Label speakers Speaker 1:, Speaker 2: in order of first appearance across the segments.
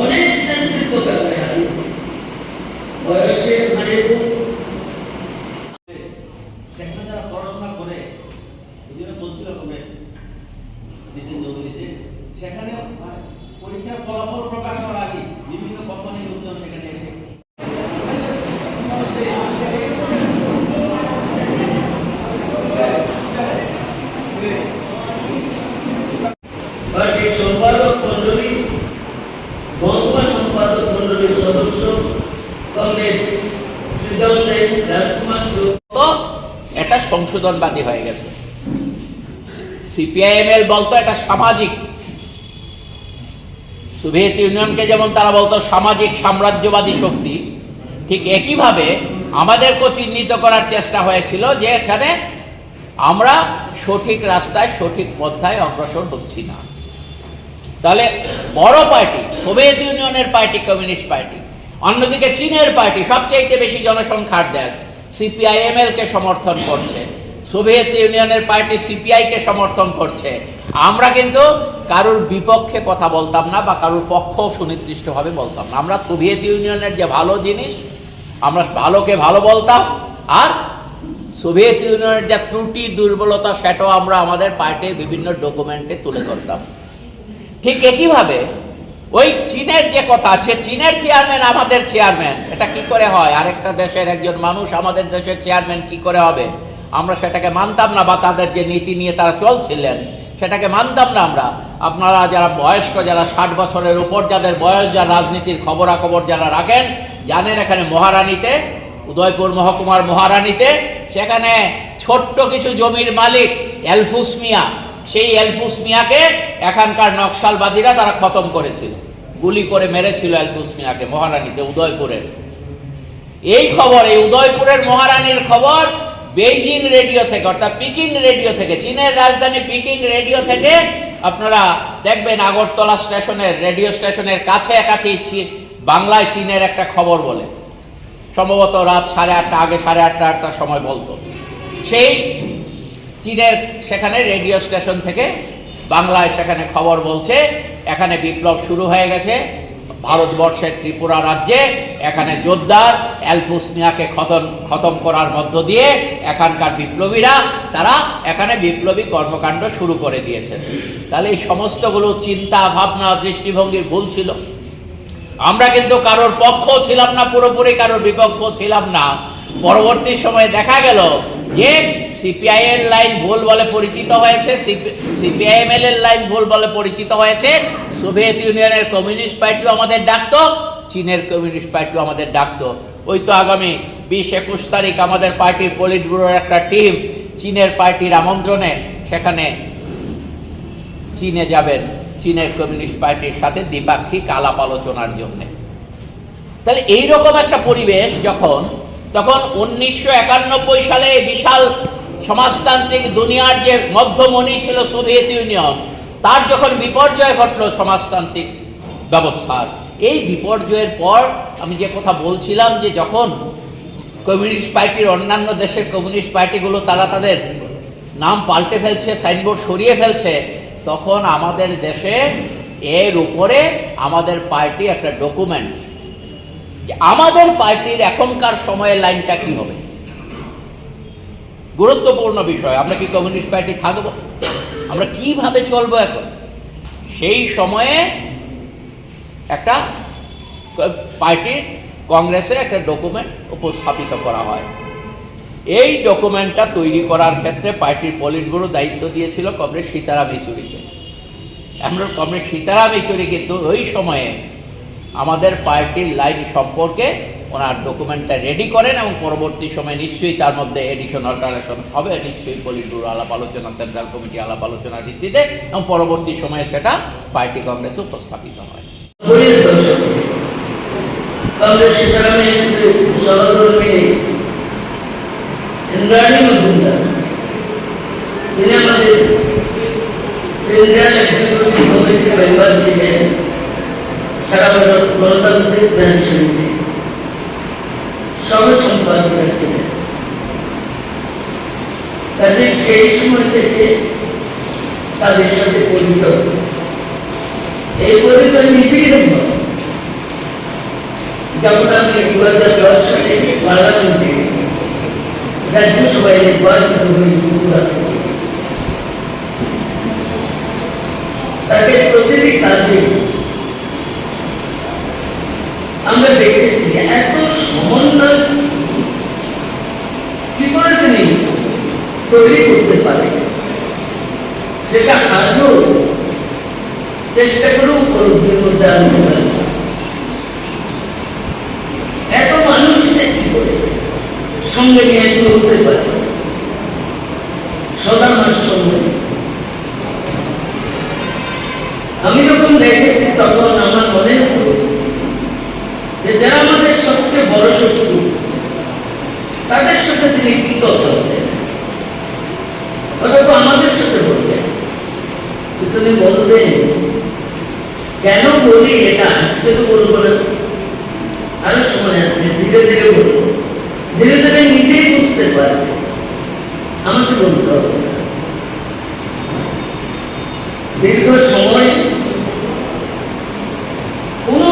Speaker 1: অনেক নেতৃত্ব তাকে হারিয়েছে। বয়সে মানে
Speaker 2: এটা সংশোধনবাদী হয়ে গেছে। সিপিআইএমএল বলতো এটা সামাজিক। সোভিয়েত ইউনিয়নকে যেমন তারা বলতো সামাজিক সাম্রাজ্যবাদী শক্তি, ঠিক একইভাবে আমাদেরকেও চিহ্নিত করার চেষ্টা হয়েছিল যে এখানে আমরা সঠিক রাস্তায়, সঠিক পন্থায় অগ্রসর হচ্ছি না। তাহলে বড় পার্টি সোভিয়েত ইউনিয়নের পার্টি কমিউনিস্ট পার্টি, অন্যদিকে চীনের পার্টি, সবচাইতে বেশি জনসংখ্যার দেশ সিপিআইএমএল কে সমর্থন করছে, সোভিয়েত ইউনিয়নের পার্টি সিপিআই কে সমর্থন করছে। আমরা কিন্তু কারোর বিপক্ষে কথা বলতাম না বা কারোর পক্ষ সুনির্দিষ্টভাবে বলতাম না। আমরা সোভিয়েত ইউনিয়নের যে ভালো জিনিস, আমরা ভালোকে ভালো বলতাম, আর সোভিয়েত ইউনিয়নের যে ত্রুটি, দুর্বলতা, সেটাও আমরা আমাদের পার্টির বিভিন্ন ডকুমেন্টে তুলে ধরতাম। ঠিক একইভাবে ওই চীনের যে কথা আছে চীনের চেয়ারম্যান আমাদের চেয়ারম্যান এটা কি করে হয়? আরেকটা দেশের একজন মানুষ আমাদের দেশের চেয়ারম্যান কি করে হবে? আমরা সেটাকে মানতাম না বা তাদের যে নীতি নিয়ে তারা চলছিলেন, সেটাকে মানতাম না আমরা। আপনারা যারা বয়স্ক, যারা ষাট বছরের উপর, যাদের বয়স, যারা রাজনীতির খবরাখবর যারা রাখেন, জানেন এখানে মহারানীতে, উদয়পুর মহকুমার মহারানীতে, সেখানে ছোট্ট কিছু জমির মালিক এলফুস মিয়া সেই এলফুস মিয়াকে এখানকার নকশালবাদীরা তারা খতম করেছিল। গুলি করে মেরেছিল এলফুস মিয়াকে মহারানীতে উদয়পুরের। এই খবর, এই উদয়পুরের মহারানীর খবর বেইজিং রেডিও থেকে, অর্থাৎ পিকিং রেডিও থেকে, চীনের রাজধানী পিকিং রেডিও থেকে আপনারা দেখবেন আগরতলা স্টেশনের, রেডিও স্টেশনের কাছে কাছে বাংলায় চীনের একটা খবর বলে। সম্ভবত রাত সাড়ে আটটা, আগে সাড়ে আটটা, আটটার সময় বলতো। সেই চীনের সেখানে রেডিও স্টেশন থেকে বাংলায় সেখানে খবর বলছে, এখানে বিপ্লব শুরু হয়ে গেছে। ভারতবর্ষের ত্রিপুরা রাজ্যে, এখানে জোরদার অ্যালফুস মিয়াকে খতম খতম করার মধ্য দিয়ে এখানকার বিপ্লবীরা, তারা এখানে বিপ্লবী কর্মকাণ্ড শুরু করে দিয়েছেন তাহলে এই সমস্তগুলো চিন্তা, ভাবনা, দৃষ্টিভঙ্গির ভুল ছিল। আমরা কিন্তু কারোর পক্ষ ছিলাম না, পুরোপুরি কারোর বিপক্ষ ছিলাম না। পরবর্তী সময়ে দেখা গেল যে সিপিআই এর লাইন ভুল বলে পরিচিত হয়েছে সিপিআইএমএল এর লাইন ভুল বলে পরিচিত হয়েছে, সোভিয়েত ইউনিয়নের কমিউনিস্ট পার্টিও আমাদের ডাকতো, চীনের কমিউনিস্ট পার্টিও আমাদের ডাকতো। ওই তো আগামী বিশ একুশ তারিখ আমাদের পার্টির পলিট ব্যুরোর একটা টিম চীনের পার্টির আমন্ত্রণে, সেখানে চীনে যাবেন, চীনের কমিউনিস্ট পার্টির সাথে দ্বিপাক্ষিক আলাপ আলোচনার জন্য। তাহলে এইরকম একটা পরিবেশ যখন তখন উনিশশো একানব্বই সালে বিশাল সমাজতান্ত্রিক দুনিয়ার যে মধ্যমণি ছিল সোভিয়েত ইউনিয়ন, তার যখন বিপর্যয় ঘটলো সমাজতান্ত্রিক ব্যবস্থার, এই বিপর্যয়ের পর আমি যে কথা বলছিলাম যে যখন কমিউনিস্ট পার্টির অন্যান্য দেশের কমিউনিস্ট পার্টিগুলো তারা তাদের নাম পাল্টে ফেলছে, সাইনবোর্ড সরিয়ে ফেলছে, তখন আমাদের দেশে এর উপরে আমাদের পার্টি একটা ডকুমেন্ট যে আমাদের পার্টির এখনকার সময়ের লাইনটা কি হবে? গুরুত্বপূর্ণ বিষয়, আমরা কি কমিউনিস্ট পার্টি থাকব? আমরা কীভাবে চলবো এখন? সেই সময়ে একটা পার্টির কংগ্রেসে একটা ডকুমেন্ট উপস্থাপিত করা হয়। এই ডকুমেন্টটা তৈরি করার ক্ষেত্রে পার্টির পলিট ব্যুরো দায়িত্ব দিয়েছিল কমরেড সীতারাম ইচুরিকে। আমরা কমরেড সীতারাম ইচুরি কিন্তু ওই সময়ে আমাদের পার্টির লাইন সম্পর্কে ওনার ডকুমেন্টটা রেডি করেন এবং পরবর্তী সময়ে নিশ্চয়ই তার মধ্যে এডিশন অল্টারেশন হবে। নিশ্চয়ই পলিট ব্যুরো আলাপ আলোচনা সেন্ট্রাল কমিটি আলাপ আলোচনার ভিত্তিতে এবং পরবর্তী সময়ে সেটা পার্টি কংগ্রেসে উপস্থাপিত হয়।
Speaker 1: তিনি আমাদের গণতান্ত্রিক ব্যাংক সমিতি সহ ছিলেন তাদের সেই সময় থেকে তাদের সাথে পরিচিত এই পরিচয় হয়। যেমন আমি দু হাজার দশ সালে পার্লামেন্টে রাজ্যসভায় নির্বাচিত হই ত্রিপুরা। তাকে প্রতিটি কাজে আমরা দেখেছি এত সমন্বয় কি করে তিনি তৈরি করতে পারে? সেটা আজও চেষ্টা করেও উপলব্ধির মধ্যে আনতে। এত মানুষকে কি করে? সঙ্গে নিয়ে চলতে পারে সদা আমার সঙ্গে আমি যখন দেখেছি তখন আমার মনে হলো যে যারা আমাদের সবচেয়ে বড় শত্রু তাদের সাথে তিনি কি কথা বলেন ওটা তো আমাদের সাথে বলবেন তুমি বলবেন কেন বলি এটা? আজকে তো বলব না। আরও সময় আছে, ধীরে ধীরে বলব। ধীরে ধীরে নিজেই বুঝতে পারবে। আমাকে বলতে হবে। দীর্ঘ সময় কোনো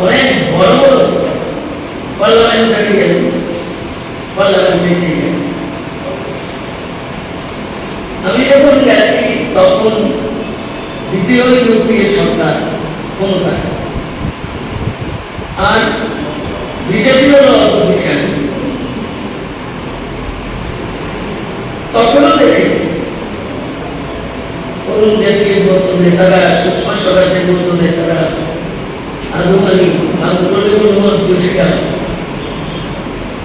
Speaker 1: অনেক বড় বড় পার্লামেন্টারিয়ান পার্লামেন্টে ছিলেন। আমি যখন গেছি, তখন দ্বিতীয় ইউপিএ সরকার ক্ষমতা। আর বিজেপি হলো অপোজিশন তখনও দেখেছি অরুণ জেটলির মতো নেতারা, সুষমা স্বরাজের মতো নেতারা, আনুমানিক আন্দোলনী মোহাম্মদ জোশিয়া।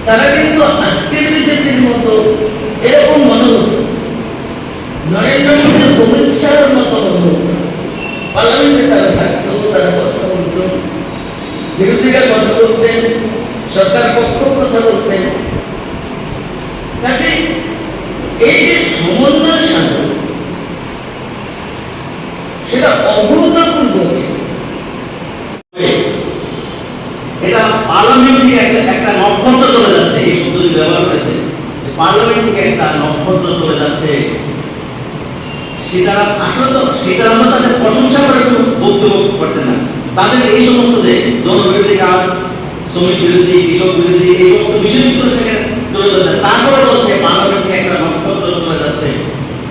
Speaker 1: তারা কিন্তু আজকের বিজেপির মতো এরকম মনে হতো নরেন্দ্র মোদী অমিত শাহের মতো মনে হতো পার্লামেন্টে তারা থাকতো তারা কথা বলতো বিরোধীরা কথা বলতেন সরকার পক্ষ কথা বলতেন কাজে এই যে সমন্বয় সাধন সেটা অভূতপূর্ব ছিল
Speaker 3: এটা পার্লামেন্ট থেকে একটা একটা নক্ষত্র চলে যাচ্ছে, এই শব্দটি ব্যবহার করেছে পার্লামেন্ট থেকে একটা নক্ষত্র চলে যাচ্ছে সীতারাম আসলে তো সীতারাম তাদের প্রশংসা করে একটু বক্তব্য করতেন না। তাদের এই সমস্ত যে জনবিরোধী কাজ, শ্রমিক বিরোধী, কৃষক বিরোধী, এই সমস্ত বিষয় থেকে চলে যাচ্ছে। তারপরে বলছে, পার্লামেন্ট থেকে একটা নক্ষত্র চলে যাচ্ছে।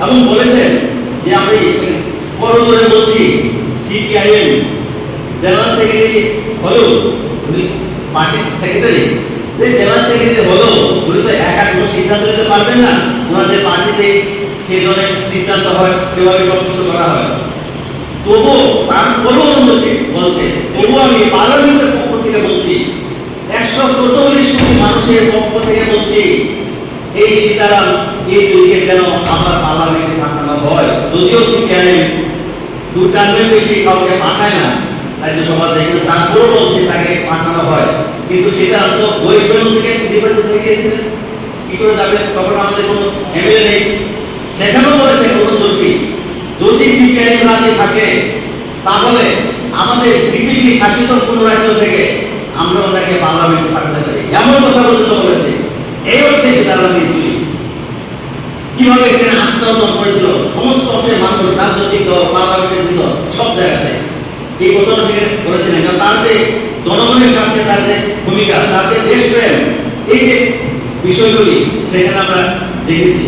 Speaker 3: এবং বলেছেন যে আমি বড় করে বলছি সিপিআইএম জেনারেল সেক্রেটারি হলো, উনি পার্টির সেক্রেটারি যে জেনারেল সেক্রেটারি হলো, উনি তো একা কোনো সিদ্ধান্ত নিতে পারবেন না। ওনাদের পার্টিতে সেই ধরনের সিদ্ধান্ত হয়, সেভাবে সব কিছু করা হয়। তবু তারপরেও অন্যকে বলছে তবু আমি পার্লামেন্টের পক্ষ থেকে বলছি, একশো চৌচল্লিশ কোটি মানুষের পক্ষ থেকে বলছি, এই সীতারাম, এই দুইকে যেন আমার পার্লামেন্টে পাঠানো হয়। যদিও সিপিআইএম দু টার্মের বেশি কাউকে পাঠায় না। রাজ্যসভাতে কিন্তু তারপরেও বলছে, তাকে পাঠানো হয়। কিন্তু সেটা তো থেকে নির্বাচিত হয়ে গিয়েছিলেন কি করে যাবে? তখন আমাদের কোনো এমএলএ নেই। সেখানেও বলেছে কোনো যদি রাজ্যে থাকে, তাহলে আমাদের বিজেপি শাসিত কোনো রাজ্য থেকে আমরা ওনাকে পার্লামেন্টে পাঠাতে পারি। এমন কথা পর্যন্ত বলেছে। এই হচ্ছে সীতারাম কীভাবে এখানে আস্থা অর্জন করেছিল সমস্ত অংশের মানুষ রাজনৈতিক দল, পার্লামেন্টের ভিতর, সব জায়গাতে। এই কথাটা থেকে বলেছিলেন। কারণ তার যে জনগণের সাথে তার যে ভূমিকা, তার যে দেশপ্রেম, এই যে বিষয়গুলি, সেখানে আমরা দেখেছি।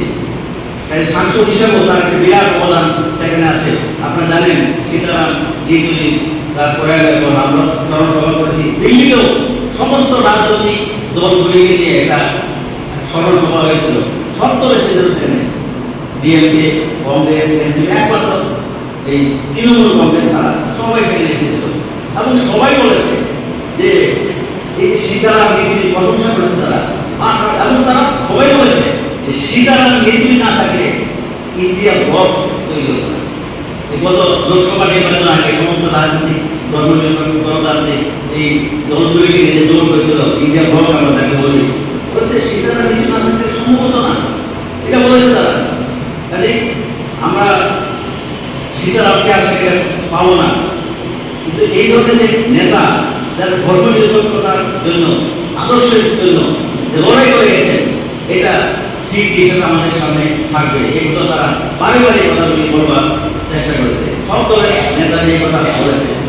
Speaker 3: তাই সাংসদ হিসেবেও তার একটা বিরাট অবদান সেখানে আছে। আপনারা জানেন, সীতারাম ইয়েচুরি তার প্রয়াগের পর আমরা স্মরণ সভা করেছি। দিল্লিতেও সমস্ত রাজনৈতিক দলগুলিকে নিয়ে একটা স্মরণ সভা হয়েছিল। সব দল এসেছিল সেখানে ডিএমকে কংগ্রেস, এনসিপি, একমাত্র এই তৃণমূল কংগ্রেস ছাড়া সবাই সেখানে এসেছিল। এবং সবাই বলেছে যে এই সীতারাম ইয়েচুরি প্রশংসা করেছে তারা। এবং তারা সবাই বলেছে যে সীতারাম ইয়েচুরি না থাকলে ইন্ডিয়া ব্লক তৈরি হতো গত লোকসভা নির্বাচন আগে সমস্ত রাজনৈতিক ধর্মনিরপেক্ষ গণতান্ত্রিক এই দলগুলিকে যে জোর করেছিল ইন্ডিয়া ব্লক আমরা তাকে বলি, বলছে সীতারাম ইয়েচুরি না থাকলে সম্ভব না। এটা বলেছে তারা। কাজে আমরা সীতারামকে আর সেখানে পাবো না। কিন্তু এই ধরনের নেতা, যারা ধর্ম নিরপেক্ষতার জন্য, আদর্শের জন্য লড়াই করে গেছেন, এটা স্মৃতি হিসেবে আমাদের সামনে থাকবে। কথা তারা বারে বারে কথাগুলি বলবার চেষ্টা করেছে। সব দলের নেতা এই কথা বলেছে।